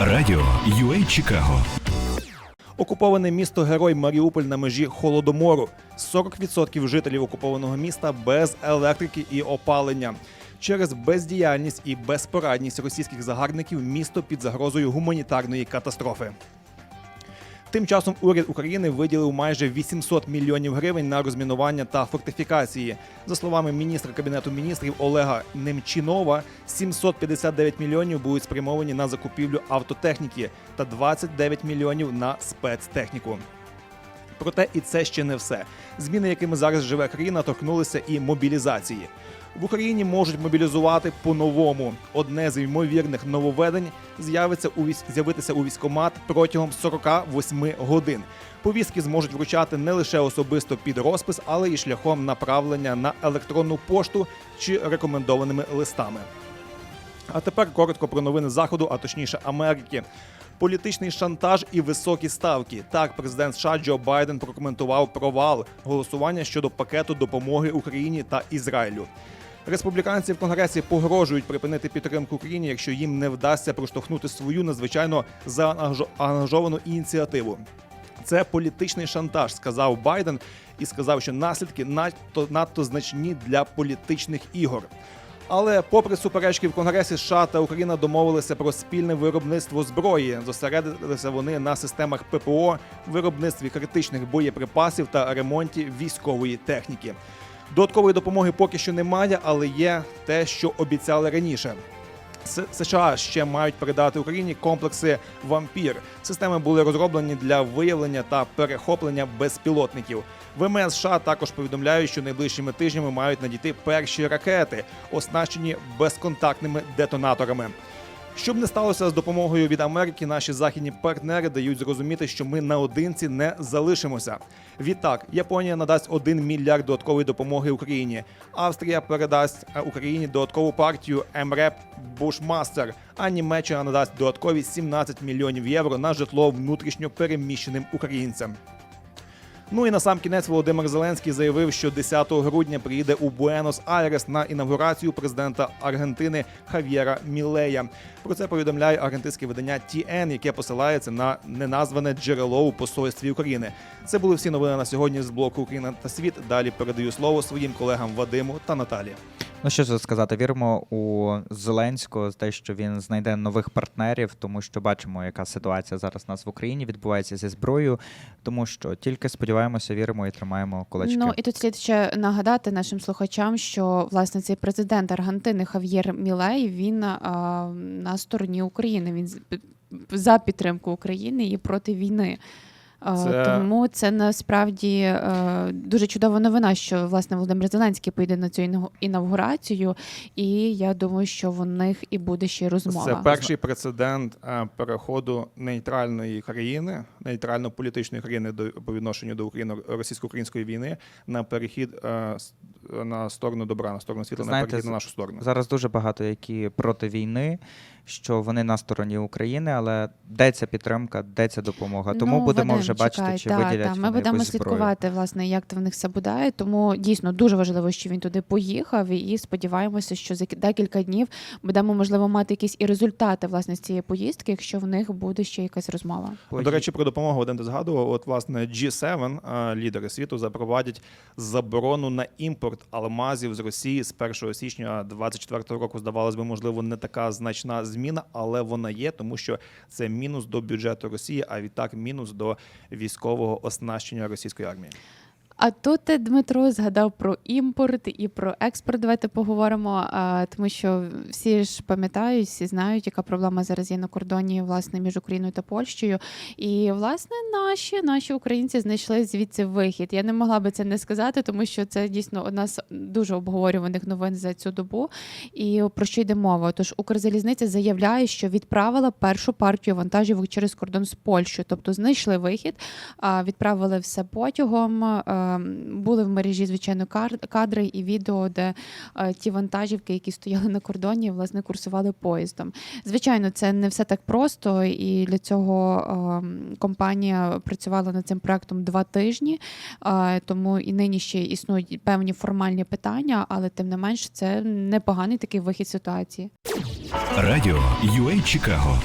Радіо UA Чикаго Окуповане місто Герой Маріуполь на межі Холодомору. 40% жителів окупованого міста без електрики і опалення. Через бездіяльність і безпорадність російських загарбників місто під загрозою гуманітарної катастрофи. Тим часом уряд України виділив майже 800 мільйонів гривень на розмінування та фортифікації. За словами міністра кабінету міністрів Олега Немчинова, 759 мільйонів будуть спрямовані на закупівлю автотехніки та 29 мільйонів на спецтехніку. Проте і це ще не все. Зміни, якими зараз живе країна, торкнулися і мобілізації. В Україні можуть мобілізувати по-новому. Одне з ймовірних нововведень з'явиться у військ... з'явитися у військкомат протягом 48 годин. Повістки зможуть вручати не лише особисто під розпис, але й шляхом направлення на електронну пошту чи рекомендованими листами. А тепер коротко про новини заходу, а точніше Америки. Політичний шантаж і високі ставки. Так, президент США Джо Байден прокоментував провал голосування щодо пакету допомоги Україні та Ізраїлю. Республіканці в Конгресі погрожують припинити підтримку Україні, якщо їм не вдасться проштовхнути свою надзвичайно заангажовану ініціативу. Це політичний шантаж, сказав Байден, і сказав, що наслідки надто надто значні для політичних ігор. Але, попри суперечки в Конгресі, США та Україна домовилися про спільне виробництво зброї. Зосередилися вони на системах ППО, виробництві критичних боєприпасів та ремонті військової техніки. Додаткової допомоги поки що немає, але є те, що обіцяли раніше. США ще мають передати Україні комплекси Вампір. Системи були розроблені для виявлення та перехоплення безпілотників. ВМС США також повідомляють, що найближчими тижнями мають надійти перші ракети, оснащені безконтактними детонаторами. Щоб не сталося з допомогою від Америки, наші західні партнери дають зрозуміти, що ми наодинці не залишимося. Відтак, Японія надасть 1 мільярд додаткової допомоги Україні. Австрія передасть е, Україні додаткову партію МРЕП Бушмастер, а Німеччина надасть додаткові 17 мільйонів євро на житло внутрішньо переміщеним українцям. Ну і на сам кінець Володимир Зеленський заявив, що 10 грудня приїде у Буенос-Айрес на інавгурацію президента Аргентини Хав'єра Мілея. Про це повідомляє аргентинське видання TN, яке посилається на неназване джерело у посольстві України. Це були всі новини на сьогодні з блоку Україна та світ. Далі передаю слово своїм колегам Вадиму та Наталі. Ну що ж сказати, віримо у Зеленського те, що він знайде нових партнерів, тому що бачимо, яка ситуація зараз у нас в Україні відбувається зі зброєю. Тому що тільки сподіваємося, віримо і тримаємо кулачки. Ну і тут слід ще нагадати нашим слухачам, що власне цей президент Аргентини Хав'єр Мілей він а, на стороні України. Він за підтримку України і проти війни. Це- Тому це насправді е, дуже чудова новина, що власне Володимир Зеленський поїде на цю інавгурацію, і я думаю, що в них і буде ще розмова. Це перший прецедент е, переходу нейтральної країни, нейтрально-політичної країни до по відношенню до України російсько-української війни на перехід е, на сторону добра, на сторону світла, на Знаєте, перехід на нашу сторону. Зараз дуже багато які проти війни, що вони на стороні України, але де ця підтримка, де ця допомога. Тому Ну, будемо Вадим, вже бачити, чекай, чи та, виділять та. Ми вони будемо якусь зброю. слідкувати, власне, як то в них все буде. Тому дійсно дуже важливо, що він туди поїхав, і сподіваємося, що за декілька днів будемо можливо мати якісь і результати власне з цієї поїздки, якщо в них буде ще якась розмова. Ну, До речі, про допомогу один ти згадував. От власне G7, е, лідери світу, запровадять заборону на імпорт алмазів з Росії з 1 січня 2024 року. Здавалось би, можливо, не така значна зміна, але вона є, тому що це мінус до бюджету Росії, а відтак мінус до військового оснащення російської армії. А тут Дмитро згадав про імпорт і про експорт. Давайте поговоримо. Тому що всі ж пам'ятають, всі знають, яка проблема зараз є на кордоні власне між Україною та Польщею. І власне наші наші українці знайшли звідси вихід. Я не могла би це не сказати, тому що це дійсно одна з дуже обговорюваних новин за цю добу. І про що йде мова? Тож Укрзалізниця заявляє, що відправила першу партію вантажівок через кордон з Польщею, тобто знайшли вихід, відправили все потягом. Е, Були в мережі, звичайно, кадри і відео, де е, ті вантажівки, які стояли на кордоні, власне, курсували поїздом. Звичайно, це не все так просто, і для цього е, компанія працювала над цим проектом два тижні, е, тому і нині ще існують певні формальні питання, але тим не менш це непоганий такий вихід ситуації. Радіо UA Чикаго